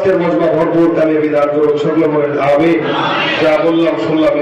আজকের মজমা ভরপুর কালে বিদার করুন। সকলে মনে হবে যা বললাম শুনলাম।